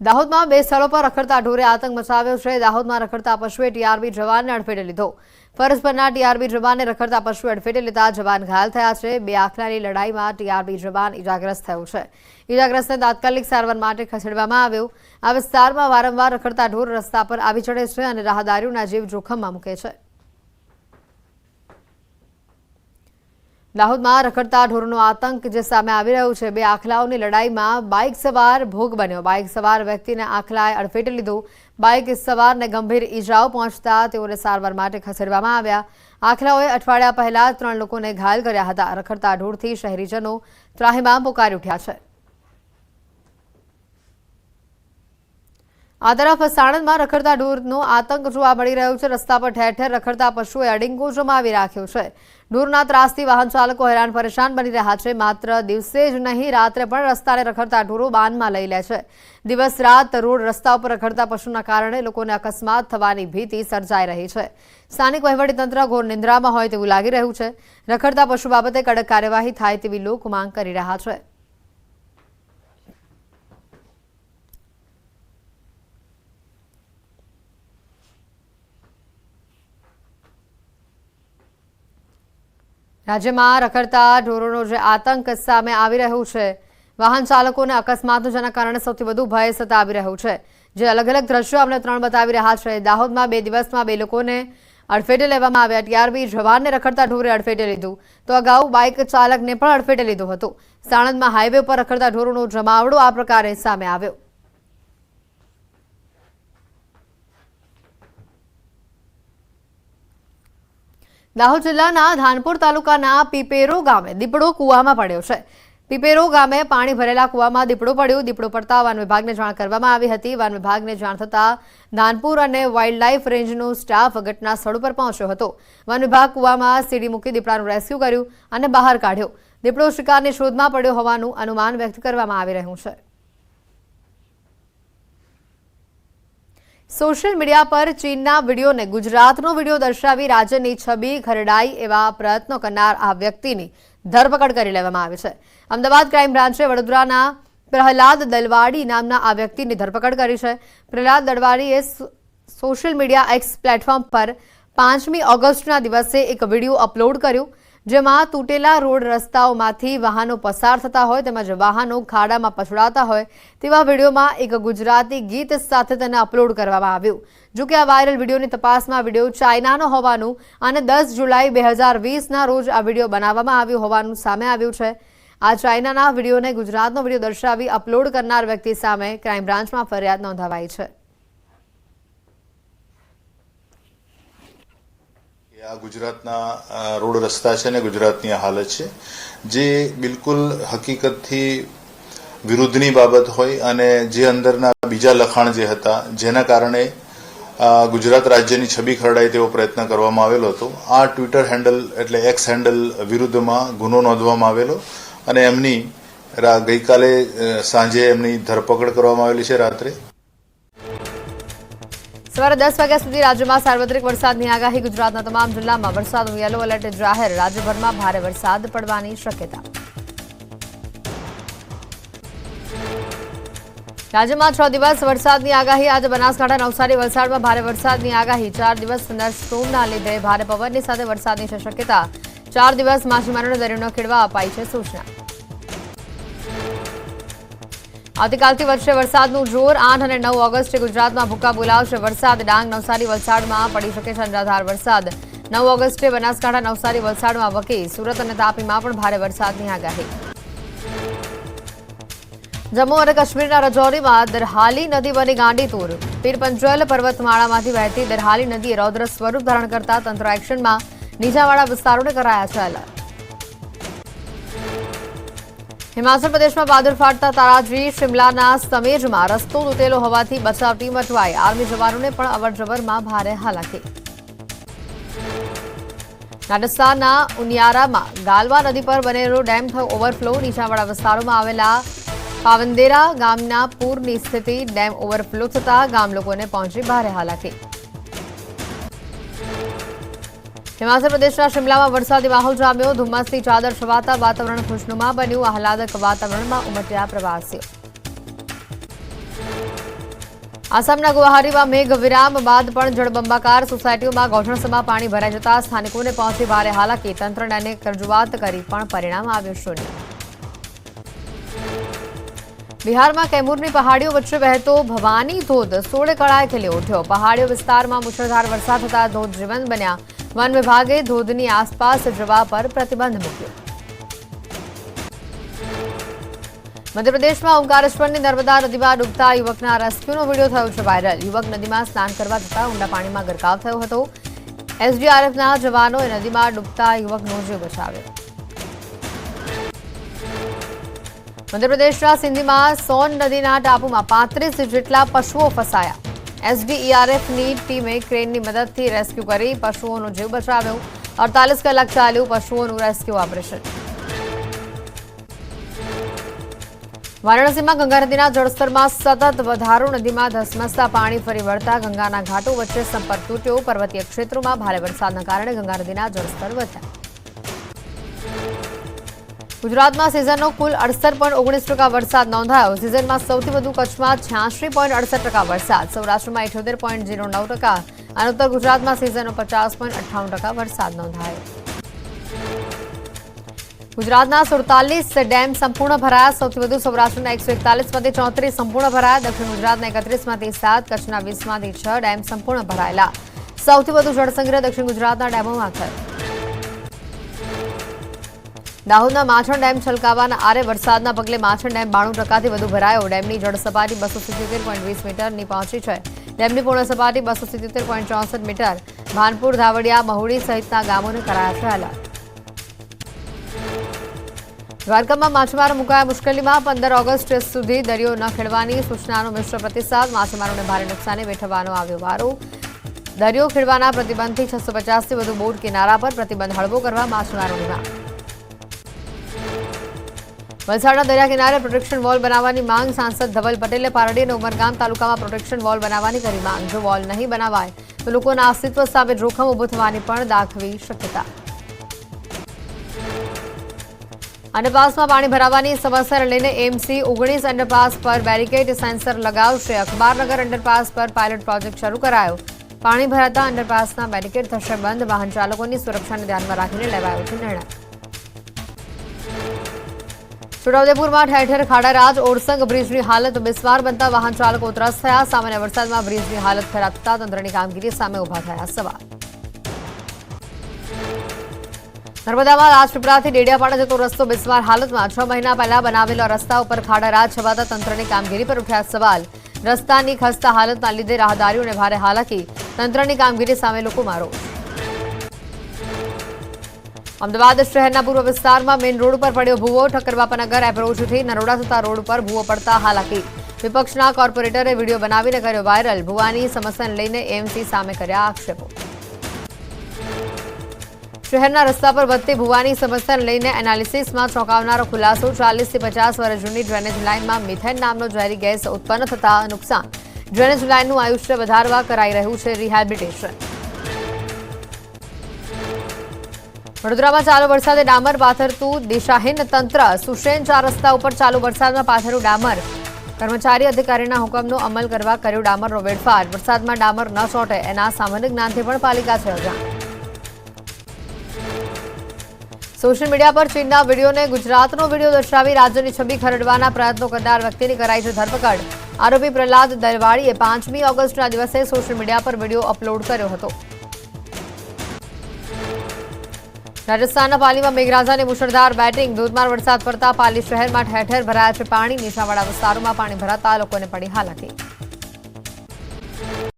દાહોદમાં બે સ્થળો પર રખડતા ઢોરે આતંક મચાવ્યો છે. દાહોદમાં રખડતા પશુએ ટીઆરબી જવાનને અડફેટે લીધો. ફરજ પરના ટીઆરબી જવાનને રખડતા પશુએ અડફેટે લીધા જવાન ઘાયલ થયા છે. બે આખલાની લડાઈમાં ટીઆરબી જવાન ઇજાગ્રસ્ત થયો છે. ઇજાગ્રસ્તને તાત્કાલિક સારવાર માટે ખસેડવામાં આવ્યો. આ વિસ્તારમાં વારંવાર રખડતા ઢોર રસ્તા પર આવી ચડે છે અને રાહદારીઓના જીવ જોખમમાં મૂકે છે. દાહોદમાં રખડતા ઢોરનો આતંક જે સામે આવી રહ્યો છે, બે આખલાઓની લડાઈમાં બાઇક સવાર ભોગ બન્યો. બાઇક સવાર વ્યક્તિને આખલાએ અડફેટે લીધું. બાઇક સવારને ગંભીર ઈજાઓ પહોંચતા તેઓને સારવાર માટે ખસેડવામાં આવ્યા. આખલાઓએ અઠવાડિયા પહેલા ત્રણ લોકોને ઘાયલ કર્યા હતા. રખડતા ઢોરથી શહેરીજનો ત્રાહિમામ પોકારી ઉઠ્યા છે. આ તરફ સાણંદમાં રખડતા ઢોરનો આતંક જોવા મળી રહ્યો છે. રસ્તા પર ઠેર ઠેર રખડતા પશુઓએ અડિંગો જમાવી રાખ્યો છે. ઢોરના ત્રાસથી વાહન ચાલકો હેરાન પરેશાન બની રહ્યા છે. માત્ર દિવસે જ નહીં, રાત્રે પણ રસ્તાને રખડતા ઢોરો બાનમાં લઈ લે છે. દિવસ રાત રોડ રસ્તા ઉપર રખડતા પશુના કારણે લોકોને અકસ્માત થવાની ભીતિ સર્જાઈ રહી છે. સ્થાનિક વહીવટીતંત્ર ઘોર નિંદ્રામાં હોય તેવું લાગી રહ્યું છે. રખડતા પશુ બાબતે કડક કાર્યવાહી થાય તેવી લોક માંગ કરી રહ્યા છે. રાજ્યમાં રખડતા ઢોરોનો જે આતંક સામે આવી રહ્યું છે, વાહન ચાલકોને અકસ્માતો જેના કારણે સૌથી વધુ ભય સતા આવી રહ્યું છે. જે અલગ અલગ દ્રશ્યો અમને ત્રણ બતાવી રહ્યા છે. દાહોદમાં બે દિવસમાં બે લોકોને અડફેટે લેવામાં આવ્યા. ટીઆરબી જવાનને રખડતા ઢોરે અડફેટે લીધું. તો અગાઉ બાઇક ચાલકને પણ અડફેટે લીધો હતો. સાણંદમાં હાઈવે પર રખડતા ઢોરોનો જમાવડો આ પ્રકારે સામે આવ્યો. દાહોદ જિલ્લાના ધાનપુર તાલુકાના પીપેરો ગામે દીપડો કૂવામાં પડ્યો છે. પીપેરો ગામે પાણી ભરેલા કૂવામાં દીપડો પડ્યો. દીપડો પડતા વન વિભાગને જાણ કરવામાં આવી હતી. વન વિભાગને જાણ થતાં ધાનપુર અને વાઇલ્ડ લાઇફ રેન્જનો સ્ટાફ ઘટના સ્થળ ઉપર પહોંચ્યો હતો. વન વિભાગ કૂવામાં સીડી મૂકી દીપડાનું રેસ્ક્યુ કર્યું અને બહાર કાઢ્યો. દીપડો શિકારની શોધમાં પડ્યો હોવાનું અનુમાન વ્યક્ત કરવામાં આવી રહ્યું છે. સોશિયલ મીડિયા પર ચીનના વિડીયોને ગુજરાતનો વીડિયો દર્શાવી રાજ્યની છબી ખરડાઈ એવા પ્રયત્નો કરનાર આ વ્યક્તિની ધરપકડ કરી લેવામાં આવી છે. અમદાવાદ ક્રાઇમ બ્રાન્ચે વડોદરાના પ્રહલાદ દલવાડી નામના આ વ્યક્તિની ધરપકડ કરી છે. પ્રહલાદ દલવાડીએ સોશિયલ મીડિયા એક્સ પ્લેટફોર્મ પર પાંચમી ઓગસ્ટના દિવસે એક વીડિયો અપલોડ કર્યો. જેમાં તૂટેલા રોડ રસ્તાઓમાંથી વાહનો પસાર થતા હોય તેમજ વાહનો ખાડામાં પછડાતા હોય તેવા વિડીયોમાં એક ગુજરાતી ગીત સાથે તેને અપલોડ કરવામાં આવ્યું. જો કે આ વાયરલ વિડીયોની તપાસમાં વીડિયો ચાઇનાનો હોવાનું અને દસ જુલાઈ બે હજાર વીસના રોજ આ વીડિયો બનાવવામાં આવ્યો હોવાનું સામે આવ્યું છે. આ ચાઇનાના વિડીયોને ગુજરાતનો વીડિયો દર્શાવી અપલોડ કરનાર વ્યક્તિ સામે ક્રાઇમ બ્રાન્ચમાં ફરિયાદ નોંધાવાઈ છે. આ ગુજરાતના રોડ રસ્તા છે ને ગુજરાતની આ હાલત છે, જે બિલકુલ હકીકતથી વિરુદ્ધની બાબત હોય અને જે અંદરના બીજા લખાણ જે હતા, જેના કારણે ગુજરાત રાજ્યની છબી ખરડાય તેવો પ્રયત્ન કરવામાં આવેલો હતો. આ ટ્વિટર હેન્ડલ એટલે એક્સ હેન્ડલ વિરુદ્ધમાં ગુનો નોંધવામાં આવેલો અને એમની ગઈકાલે સાંજે એમની ધરપકડ કરવામાં આવેલી છે રાત્રે. સવારે દસ વાગ્યા સુધી રાજ્યમાં સાર્વત્રિક વરસાદની આગાહી ગુજરાતના તમામ જિલ્લામાં વરસાદનું યલો એલર્ટ જાહેર. રાજ્યભરમાં ભારે વરસાદ પડવાની શક્યતા. રાજ્યમાં છ દિવસ વરસાદની આગાહી. આજે બનાસકાંઠા નવસારી વલસાડમાં ભારે વરસાદની આગાહી. ચાર દિવસ થંડરસ્ટોમના લીધે ભારે પવનની સાથે વરસાદની છે શક્યતા. ચાર દિવસ માછીમારોને દરિયો ખેડવા અપાઈ છે સૂચના. આવતીકાલથી વધશે વરસાદનું જોર. આઠ અને નવ ઓગસ્ટે ગુજરાતમાં ભૂકા બોલાવશે વરસાદ. ડાંગ, નવસારી, વલસાડમાં પડી શકે છે વરસાદ. નવ ઓગસ્ટે બનાસકાંઠા, નવસારી, વલસાડમાં વકી. સુરત અને તાપીમાં પણ ભારે વરસાદની આગાહી. જમ્મુ અને કાશ્મીરના રજૌરીમાં દરહાલી નદી બની ગાંડીતુર. પીરપંજલ પર્વતમાળામાંથી વહેતી દરહાલી નદીએ રૌદ્ર સ્વરૂપ ધારણ કરતા તંત્ર એક્શનમાં નીચાવાળા વિસ્તારોને કરાયા છે એલર્ટ. હિમાચલ પ્રદેશમાં વાદળ ફાટતા તારાજી, શિમલાના સમેજમાં રસ્તો તૂટેલો હોવાથી બચાવ ટીમ અટવાઈ. આર્મી જવાનોને પણ અવરજવરમાં ભારે હાલાકી. રાજસ્થાનના ઉનિયારામાં ગાલવા નદી પર બનેલો ડેમ થયો ઓવરફ્લો. નીચાણવાળા વિસ્તારોમાં આવેલા પાવંદેરા ગામના પૂરની સ્થિતિ ડેમ ઓવરફ્લો થતા ગામ લોકોને પહોંચી ભારે હાલાકી. હિમાચલ પ્રદેશના શિમલામાં વરસાદી માહોલ જામ્યો. ધુમ્મસથી ચાદર છવાતા વાતાવરણ ખુશનુમા બન્યું. આહલાદક વાતાવરણમાં ઉમટ્યા પ્રવાસીઓ. આસામના ગુવાહાટીમાં મેઘ વિરામ બાદ પણ જળબંબાકાર સોસાયટીઓમાં ગોઠણસમાં પાણી ભરાઈ જતા સ્થાનિકોને પહોંચી ભારે હાલાકી. તંત્રને અનેક રજૂઆત કરી પણ પરિણામ આવ્યું શૂન્ય. બિહારમાં કેમૂરની પહાડીઓ વચ્ચે વહેતો ભવાની ધોધ સોળે કળાએ ખીલી ઉઠ્યો. પહાડીઓ વિસ્તારમાં મુશળધાર વરસાદ થતા ધોધ જીવંત બન્યા. વન વિભાગે ધોધની આસપાસ જવા પર પ્રતિબંધ મૂક્યો. મધ્યપ્રદેશમાં ઓમકારેશ્વરની નર્મદા નદીમાં ડૂબતા યુવકના રેસ્ક્યુનો વીડિયો થયો છે વાયરલ. યુવક નદીમાં સ્નાન કરવા જતા ઊંડા પાણીમાં ગરકાવ થયો હતો. એસડીઆરએફના જવાનોએ નદીમાં ડૂબતા યુવકનો જીવ બચાવ્યો. મધ્યપ્રદેશના સિંધીમાં સોન નદીના ટાપુમાં પાંત્રીસ જેટલા પશુઓ ફસાયા. એસડીઈઆરએફની ટીમે ક્રેનની મદદથી રેસ્ક્યુ કરી પશુઓનો જીવ બચાવ્યો. અડતાલીસ કલાક ચાલ્યું પશુઓનું રેસ્ક્યુ ઓપરેશન. વારાણસીમાં ગંગા નદીના જળસ્તરમાં સતત વધારો, નદીમાં ધસમસતા પાણી ફરી વળતા ગંગાના ઘાટો વચ્ચે સંપર્ક તૂટ્યો. પર્વતીય ક્ષેત્રોમાં ભારે વરસાદના કારણે ગંગા નદીના જળસ્તર વધ્યા. ગુજરાતમાં સિઝનનો કુલ અડસઠ પોઈન્ટ ઓગણીસ ટકા વરસાદ નોંધાયો. સિઝનમાં સૌથી વધુ કચ્છમાં છ્યાસી પોઈન્ટ અડસઠ ટકા વરસાદ. સૌરાષ્ટ્રમાં ઇઠોતેર પોઈન્ટ ઝીરો નવ ટકા. અને ઉત્તર ગુજરાતમાં સિઝનનો પચાસ પોઈન્ટ અઠ્ઠાવન ટકા વરસાદ નોંધાયો. ગુજરાતના સુડતાલીસ ડેમ સંપૂર્ણ ભરાયા. સૌથી વધુ સૌરાષ્ટ્રના એકસો એકતાલીસમાંથી ચોત્રીસ સંપૂર્ણ ભરાયા. દક્ષિણ ગુજરાતના એકત્રીસમાંથી સાત, કચ્છના વીસમાંથી છ ડેમ સંપૂર્ણ ભરાયેલા. સૌથી વધુ જળસંગ્રહ દક્ષિણ ગુજરાતના ડેમોમાં થયો. દાહોદના માછણ ડેમ છલકાવાના આરે વરસાદના પગલે માછણ ડેમ બાણું ટકાથી વધુ ભરાયો. ડેમની જળસપાટી બસો સિત્યોતેર પોઈન્ટ વીસ મીટરની પહોંચી છે. ડેમની પૂર્ણ સપાટી બસો સિત્યોતેર પોઈન્ટ ચોસઠ મીટર. ભાનપુર, ધાવડિયા, મહુડી સહિતના ગામોને કરાયા છે એલર્ટ દ્વારકામાં માછીમારો મુકાયા મુશ્કેલીમાં પંદર ઓગસ્ટ સુધી દરિયો ન ખેડવાની સૂચનાનો મિશ્ર પ્રતિસાદ માછીમારોને ભારે નુકસાને વેઠવાનો આવ્યો વારો. દરિયો ખેડવાના પ્રતિબંધથી છસો પચાસથી વધુ બોટ કિનારા પર પ્રતિબંધ હળવો કરવા માછીમારોની માંગ. વલસાડના દરિયા કિનારે પ્રોટેક્શન વોલ બનાવવાની માંગ સાંસદ ધવલ પટેલે પારડી અને ઉમરગામ તાલુકામાં પ્રોટેક્શન વોલ બનાવવાની કરી માંગ. જો વોલ નહીં બનાવાય, તો લોકોના અસ્તિત્વ સામે જોખમ ઉભું થવાની પણ દાખવી શક્યતા. અંડરપાસમાં પાણી ભરાવાની સમસ્યાને લઈને એમસી ઓગણીસ અંડરપાસ પર બેરિકેડ સેન્સર લગાવશે. અખબારનગર અંડરપાસ પર પાયલોટ પ્રોજેક્ટ શરૂ કરાયો. પાણી ભરાતા અંડરપાસના બેરિકેડ થશે બંધ. વાહન ચાલકોની સુરક્ષાને ધ્યાનમાં રાખીને લેવાયો છે નિર્ણય. છોટાઉદેપુરમાં ઠેર ઠેર ખાડા રાજ ઓરસંગ બ્રિજની હાલત બિસ્માર બનતા વાહન ચાલકો ત્રસ્ત થયા સામાન્ય વરસાદમાં બ્રિજની હાલત ખરાબ થતા તંત્રની કામગીરી સામે ઊભા થયા સવાલ નર્મદામાં રાજપીપળાથી ડેડિયાપાડા જતો રસ્તો બિસ્માર હાલતમાં છ મહિના પહેલા બનાવેલો રસ્તા ઉપર ખાડા રાજ છવાતા તંત્રની કામગીરી પર ઉઠ્યા સવાલ રસ્તાની ખસ્તા હાલતના લીધે રાહદારીઓને ભારે હાલાકી તંત્રની કામગીરી સામે લોકોમાં રોષ અમદાવાદ શહેરના પૂર્વ વિસ્તારમાં મેઇન રોડ પર પડ્યો ભૂવો. ઠક્કરબાપાનગર એપ્રોચથી નરોડા થતા રોડ પર ભૂવો પડતા હાલાકી. વિપક્ષના કોર્પોરેટરે વીડિયો બનાવીને કર્યો વાયરલ. ભૂવાની સમસ્યાને લઈને એમસી સામે કર્યા આક્ષેપો. શહેરના રસ્તા પર વધતી ભૂવાની સમસ્યાને લઈને એનાલિસિસમાં ચોંકાવનારો ખુલાસો. ચાલીસથી પચાસ વર્ષ જૂની ડ્રેનેજ લાઇનમાં મિથેન નામનો ઝેરી ગેસ ઉત્પન્ન થતા નુકસાન. ડ્રેનેજ લાઇનનું આયુષ્ય વધારવા કરાઈ રહ્યું છે રિહેબિલિટેશન વડોદરામાં ચાલુ વરસાદે ડામર પાથરતું દિશાહીન તંત્ર. સુશેન ચાર રસ્તા ઉપર ચાલુ વરસાદમાં પાથરું ડામર. કર્મચારી અધિકારીના હુકમનો અમલ કરવા કર્યો ડામરનો વેડફાટ વરસાદમાં ડામર ન ચોટે, એના સામાન્ય જ્ઞાનથી પણ પાલિકા છે અજાણ. સોશિયલ મીડિયા પર ચીનના વિડીયોને ગુજરાતનો વીડિયો દર્શાવી રાજ્યની છબી ખરડવાના પ્રયત્નો કરનાર વ્યક્તિની કરાઈ છે ધરપકડ. આરોપી પ્રહલાદ દરવાડીએ પાંચમી ઓગસ્ટના દિવસે સોશિયલ મીડિયા પર વીડિયો અપલોડ કર્યો હતો. રાજસ્થાનના પાલીમાં મેઘરાજાની મુશળધાર બેટિંગ, ધોધમાર વરસાદ પડતા પાલી શહેરમાં ઠેર ઠેર ભરાયા છે પાણી. નીચાવાળા વિસ્તારોમાં પાણી ભરાતા લોકોને પડી હાલાકી.